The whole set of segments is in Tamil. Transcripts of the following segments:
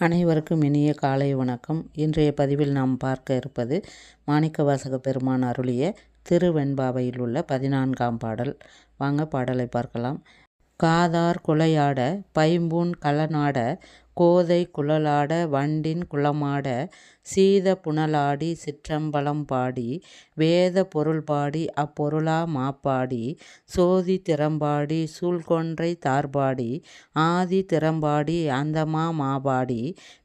அனைவருக்கும் இனிய காலை வணக்கம். இன்றைய பதிவில் நாம் பார்க்க இருப்பது மாணிக்கவாசக பெருமான் அருளிய திருவெண்பாவையில் உள்ள பதினான்காம் பாடல். வாங்க பாடலை பார்க்கலாம். காதார் குலையாட பைம்பூன் களனாட கோதை குழலாட வண்டின் குளமாட சீத புனலாடி சிற்றம்பலம் பாடி வேத பொருள் பாடி அப்பொருளா மாப்பாடி சோதி திறம்பாடி சூழ்கொன்றை தார்பாடி ஆதி திறம்பாடி அந்தமா மாபாடி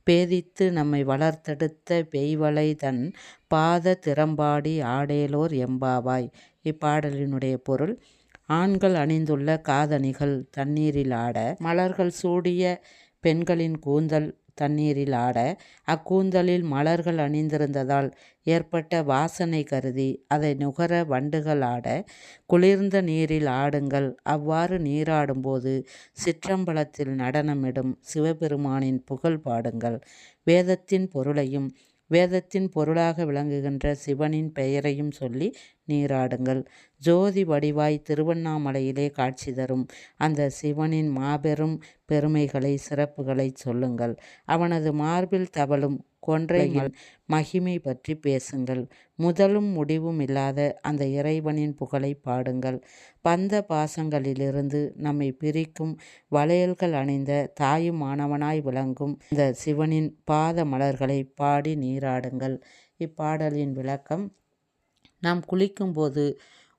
பேதித்து நம்மை வளர்த்தெடுத்த பெய்வளை தன் பாத திறம்பாடி ஆடேலோர் எம்பாவாய். இப்பாடலினுடைய பொருள் ஆண்கள் அணிந்துள்ள காதணிகள் தண்ணீரில் ஆட மலர்கள் சூடிய பெண்களின் கூந்தல் தண்ணீரில் ஆட அக்கூந்தலில் மலர்கள் அணிந்திருந்ததால் ஏற்பட்ட வாசனை கருதி அதை நுகர வண்டுகள் ஆட குளிர்ந்த நீரில் ஆடுங்கள். அவ்வாறு நீராடும்போது சிற்றம்பலத்தில் நடனமிடும் சிவபெருமானின் புகழ் பாடுங்கள். வேதத்தின் பொருளையும் வேதத்தின் பொருளாக விளங்குகின்ற சிவனின் பெயரையும் சொல்லி நீராடுங்கள். ஜோதி வடிவாய் திருவண்ணாமலையிலே காட்சி தரும். அந்த சிவனின் மாபெரும் பெருமைகளை சிறப்புகளை சொல்லுங்கள். அவனது மார்பில் தவழும் கொன்றையில் மகிமை பற்றி பேசுங்கள். முதலும் முடிவும் இல்லாத அந்த இறைவனின் புகழை பாடுங்கள். பந்த பாசங்களிலிருந்து நம்மை பிரிக்கும் வளையல்கள் அணிந்த தாயும் மாணவனாய் விளங்கும் இந்த சிவனின் பாத மலர்களை பாடி நீராடுங்கள். இப்பாடலின் விளக்கம் நாம் குளிக்கும்போது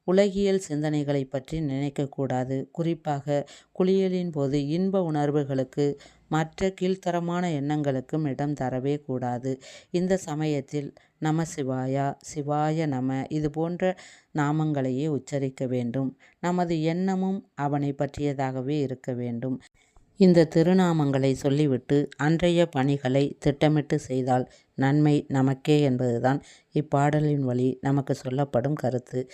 உலகியல் சிந்தனைகளை பற்றி நினைக்கக்கூடாது. குறிப்பாக குளியலின் போது இன்ப உணர்வுகளுக்கு மற்ற கீழ்த்தரமான எண்ணங்களுக்கும் இடம் தரவே கூடாது. இந்த சமயத்தில் நம சிவாயா சிவாய நம இது போன்ற நாமங்களையே உச்சரிக்க வேண்டும். நமது எண்ணமும் அவனை பற்றியதாகவே இருக்க வேண்டும். இந்த திருநாமங்களை சொல்லிவிட்டு அன்றைய பணிகளை திட்டமிட்டு செய்தால் நன்மை நமக்கே என்பதுதான். இப்பாடலின் வழி நமக்கு சொல்லப்படும் கருத்து.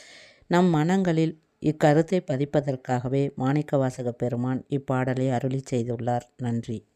நம் மனங்களில் இக்கருத்தை பதிப்பதற்காகவே மாணிக்கவாசக பெருமான் இப்பாடலை அருளி செய்துள்ளார். நன்றி.